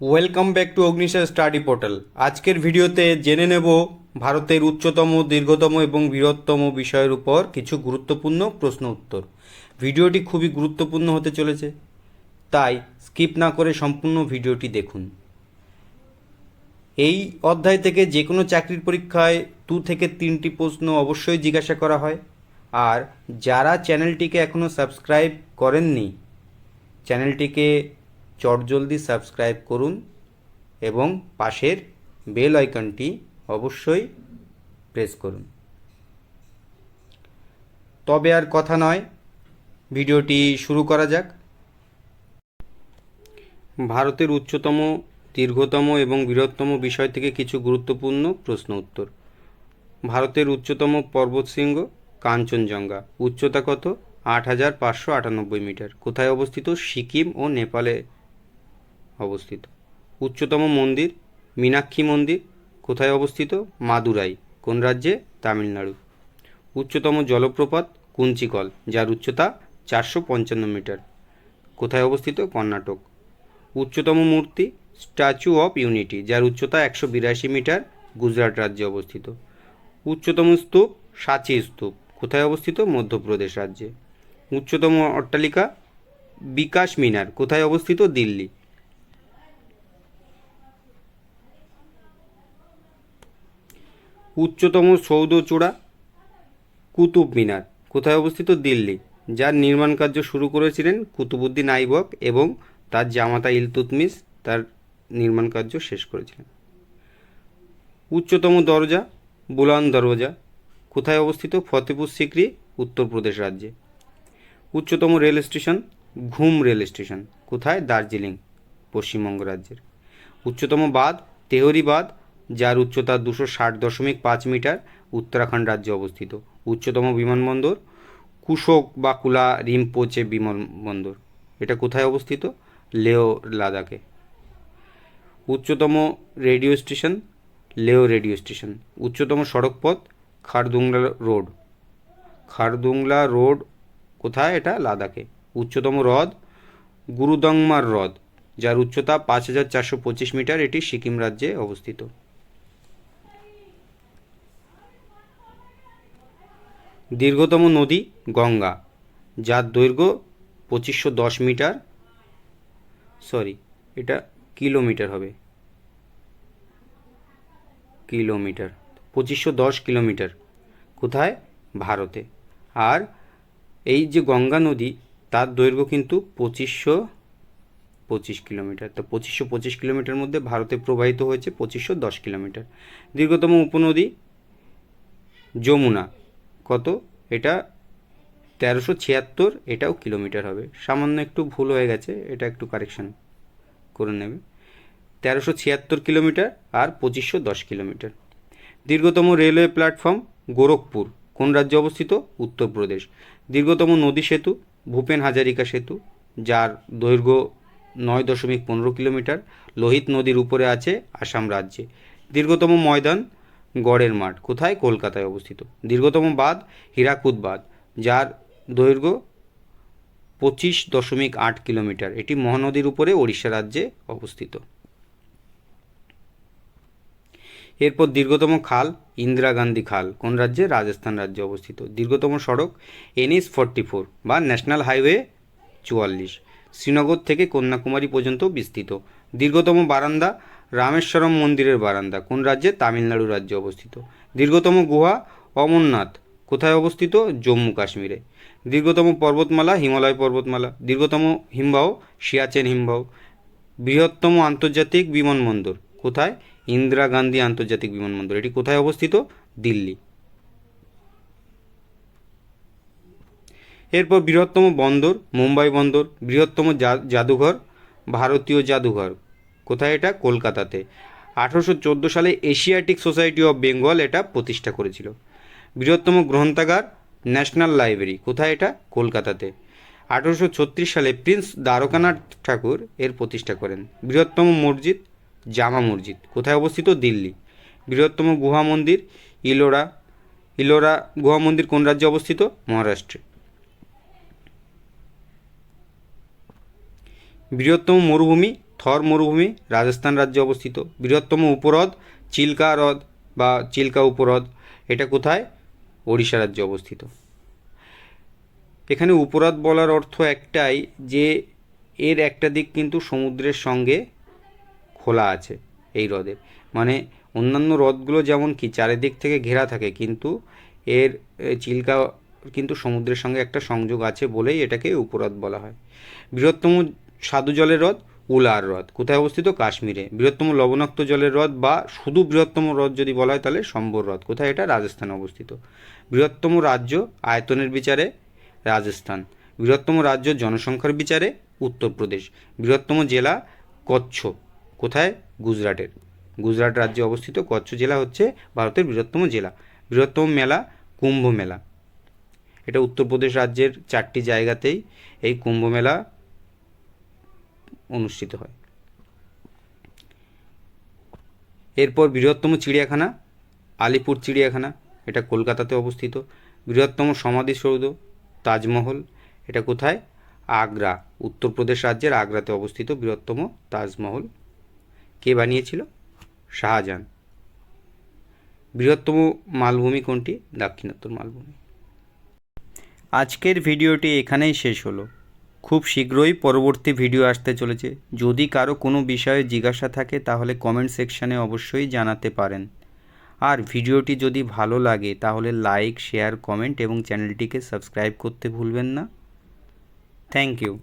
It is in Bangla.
Welcome back to Agnisha study portal আজকের ভিডিওতে জেনে নেব ভারতের উচ্চতম, দীর্ঘতম এবং বৃহত্তম বিষয়ের উপর কিছু গুরুত্বপূর্ণ প্রশ্ন উত্তর। ভিডিওটি খুবই গুরুত্বপূর্ণ হতে চলেছে, তাই স্কিপ না করে সম্পূর্ণ ভিডিওটি দেখুন। এই অধ্যায় থেকে যে কোনো চাকরির পরীক্ষায় দু থেকে তিনটি প্রশ্ন অবশ্যই জিজ্ঞাসা করা হয়। আর যারা চ্যানেলটিকে এখনও সাবস্ক্রাইব করেননি, চ্যানেলটিকে চটজলদি সাবস্ক্রাইব করুন এবং পাশের বেল আইকনটি অবশ্যই প্রেস করুন। তবে আর কথা নয়, ভিডিওটি শুরু করা যাক। ভারতের উচ্চতম, দীর্ঘতম এবং বৃহত্তম বিষয় থেকে কিছু গুরুত্বপূর্ণ প্রশ্ন উত্তর। ভারতের উচ্চতম পর্বতশৃঙ্গ কাঞ্চনজঙ্ঘা। উচ্চতা কত? আট হাজার পাঁচশো আটানব্বই মিটার। কোথায় অবস্থিত? সিকিম ও নেপালে। অবস্থিত। উচ্চতম মন্দির, মীনাক্ষী মন্দির, কোথায় অবস্থিত? মাদুরাই, কোন রাজ্যে? তামিলনাড়ু। উচ্চতম জলপ্রপাত, কুঞ্চিকল, যার উচ্চতা চারশো পঞ্চান্ন মিটার। কোথায় অবস্থিত? কর্ণাটক। উচ্চতম মূর্তি, স্ট্যাচু অফ ইউনিটি, যার উচ্চতা একশো বিরাশি মিটার, গুজরাট রাজ্যে অবস্থিত। উচ্চতম স্তূপ, সাঁচি স্তূপ, কোথায় অবস্থিত? মধ্যপ্রদেশ রাজ্যে। উচ্চতম অট্টালিকা, বিকাশ মিনার, কোথায় অবস্থিত? দিল্লি। উচ্চতম সৌধচূড়া কুতুব মিনার, কোথায় অবস্থিত? দিল্লি, যার নির্মাণ কার্য শুরু করেছিলেন কুতুবুদ্দিন আইবক এবং তার জামাতা ইলতুতমিস তার নির্মাণ কার্য শেষ করেছিলেন। উচ্চতম দরজা, বুলান দরজা, কোথায় অবস্থিত? ফতেপুর সিকরি, উত্তরপ্রদেশ রাজ্যে। উচ্চতম rail station, Ghum rail station, কোথায়? দার্জিলিং, পশ্চিমবঙ্গ রাজ্যের। উচ্চতম বাঁধ, তেহরি বাঁধ যার উচ্চতা দুশো ষাট দশমিক পাঁচ মিটার, উত্তরাখণ্ড রাজ্যে অবস্থিত। উচ্চতম বিমানবন্দর কুশোক বা কুলা রিমপোচে বিমানবন্দর। এটা কোথায় অবস্থিত? লেও লাদাখে। উচ্চতম রেডিও স্টেশন লেও রেডিও স্টেশন। উচ্চতম সড়কপথ, খারদুংলা রোড। খারদুংলা রোড কোথায়? এটা লাদাখে। উচ্চতম হ্রদ, গুরুদংমার হ্রদ, যার উচ্চতা পাঁচ হাজার চারশো পঁচিশ মিটার। এটি সিকিম রাজ্যে অবস্থিত। দীর্ঘতম নদী গঙ্গা, যার দৈর্ঘ্য পঁচিশশো দশ মিটার। সরি এটা কিলোমিটার হবে। কিলোমিটার, পঁচিশশো দশ কিলোমিটার। কোথায়? ভারতে। আর এই যে গঙ্গা নদী, তার দৈর্ঘ্য কিন্তু পঁচিশশো পঁচিশ কিলোমিটার। তো পঁচিশশো পঁচিশ কিলোমিটার মধ্যে ভারতে প্রবাহিত হয়েছে পঁচিশশো দশ কিলোমিটার। দীর্ঘতম উপনদী যমুনা। কত? এটা তেরোশো ছিয়াত্তর, এটাও কিলোমিটার হবে। সামান্য একটু ভুল হয়ে গেছে, এটা একটু কারেকশন করে নেবে। তেরোশো ছিয়াত্তর কিলোমিটার আর পঁচিশশো দশ কিলোমিটার। দীর্ঘতম রেলওয়ে প্ল্যাটফর্ম গোরখপুর, কোন রাজ্যে অবস্থিত? উত্তরপ্রদেশ। দীর্ঘতম নদী সেতু, ভূপেন হাজারিকা সেতু, যার দৈর্ঘ্য নয় দশমিক পনেরো কিলোমিটার। লোহিত নদীর উপরে আছে আসাম রাজ্যে। দীর্ঘতম ময়দান গড়ের মাঠ, কোথায়? কলকাতায় অবস্থিত। দীর্ঘতম বাঁধ হীরাকুদ বাঁধ, যার দৈর্ঘ্য পঁচিশ দশমিক আট কিলোমিটার। এটি মহানদীর উপরে ওড়িশা রাজ্যে অবস্থিত। এরপর দীর্ঘতম খাল, ইন্দিরা গান্ধী খাল, কোন রাজ্যে? রাজস্থান রাজ্যে অবস্থিত। দীর্ঘতম সড়ক এনএস ফর্টি ফোর বা ন্যাশনাল হাইওয়ে চুয়াল্লিশ। শ্রীনগর থেকে কন্যাকুমারী পর্যন্ত বিস্তৃত। দীর্ঘতম বারান্দা রামেশ্বরম মন্দিরের বারান্দা। কোন রাজ্যে? তামিলনাড়ু রাজ্যে অবস্থিত। দীর্ঘতম গুহা অমরনাথ। কোথায় অবস্থিত? জম্মু কাশ্মীরে। দীর্ঘতম পর্বতমালা, হিমালয় পর্বতমালা। দীর্ঘতম হিমবাহ, সিয়াচেন হিমবাহ। বৃহত্তম আন্তর্জাতিক বিমানবন্দর। কোথায়? ইন্দিরা গান্ধী আন্তর্জাতিক বিমানবন্দর। এটি কোথায় অবস্থিত? দিল্লি। এরপর বৃহত্তম বন্দর, মুম্বাই বন্দর, বৃহত্তম জাদুঘর, ভারতীয় জাদুঘর। কোথায় এটা? কলকাতাতে। আঠারোশো চোদ্দ সালে এশিয়াটিক সোসাইটি অফ বেঙ্গল এটা প্রতিষ্ঠা করেছিল। বৃহত্তম গ্রন্থাগার ন্যাশনাল লাইব্রেরি, কোথায় এটা? কলকাতাতে। আঠারোশো ছত্রিশ সালে প্রিন্স দ্বারকানাথ ঠাকুর এর প্রতিষ্ঠা করেন। বৃহত্তম মসজিদ জামা মসজিদ, কোথায় অবস্থিত? দিল্লি। বৃহত্তম গুহা মন্দির ইলোরা ইলোরা গুহা মন্দির কোন রাজ্যে অবস্থিত? মহারাষ্ট্রে। বৃহত্তম মরুভূমি থর মরুভূমি রাজস্থান রাজ্যে অবস্থিত। বৃহত্তম উপহ্রদ চিল্কা হ্রদ বা চিল্কা উপহ্রদ। এটা কোথায়? ওড়িশা রাজ্যে অবস্থিত। এখানে উপহ্রদ বলার অর্থ একটাই যে এর একটা দিক কিন্তু সমুদ্রের সঙ্গে খোলা আছে এই হ্রদের মানে অন্যান্য হ্রদগুলো যেমন কি চারিদিক থেকে ঘেরা থাকে কিন্তু এর চিল্কা কিন্তু সমুদ্রের সঙ্গে একটা সংযোগ আছে বলেই এটাকে উপহ্রদ বলা হয়। বৃহত্তম স্বাদু জলের হ্রদ উলার হ্রদ। কোথায় অবস্থিত? কাশ্মীরে। বৃহত্তম লবণাক্ত জলের হ্রদ বা শুধু বৃহত্তম হ্রদ যদি বলা হয় তাহলে সম্বর হ্রদ। কোথায় এটা? রাজস্থানে অবস্থিত। বৃহত্তম রাজ্য আয়তনের বিচারে রাজস্থান। বৃহত্তম রাজ্য জনসংখ্যার বিচারে উত্তরপ্রদেশ। বৃহত্তম জেলা কচ্ছ। কোথায়? গুজরাটের। গুজরাট রাজ্যে অবস্থিত কচ্ছ জেলা হচ্ছে ভারতের বৃহত্তম জেলা। বৃহত্তম মেলা কুম্ভ মেলা। এটা উত্তরপ্রদেশ রাজ্যের চারটি জায়গাতেই এই কুম্ভ মেলা অনুষ্ঠিত হয়। এরপর বৃহত্তম চিড়িয়াখানা, আলিপুর চিড়িয়াখানা, এটা কলকাতাতে অবস্থিত। বৃহত্তম সমাধিসৌধ, তাজমহল, এটা কোথায়? আগ্রা, উত্তরপ্রদেশ রাজ্যের আগ্রাতে অবস্থিত বৃহত্তম তাজমহল। কে বানিয়েছিল? শাহজাহান। বৃহত্তম মালভূমি কোনটি? দাক্ষিণাত্তর মালভূমি। আজকের ভিডিওটি এখানেই শেষ হলো। খুব শীঘ্রই পরবর্তী ভিডিও আসতে চলেছে। যদি কারও কোনো বিষয়ে জিজ্ঞাসা থাকে, তাহলে কমেন্ট সেকশানে অবশ্যই জানাতে পারেন। আর ভিডিওটি যদি ভালো লাগে, তাহলে লাইক শেয়ার কমেন্ট এবং চ্যানেলটিকে সাবস্ক্রাইব করতে ভুলবেন না। Thank you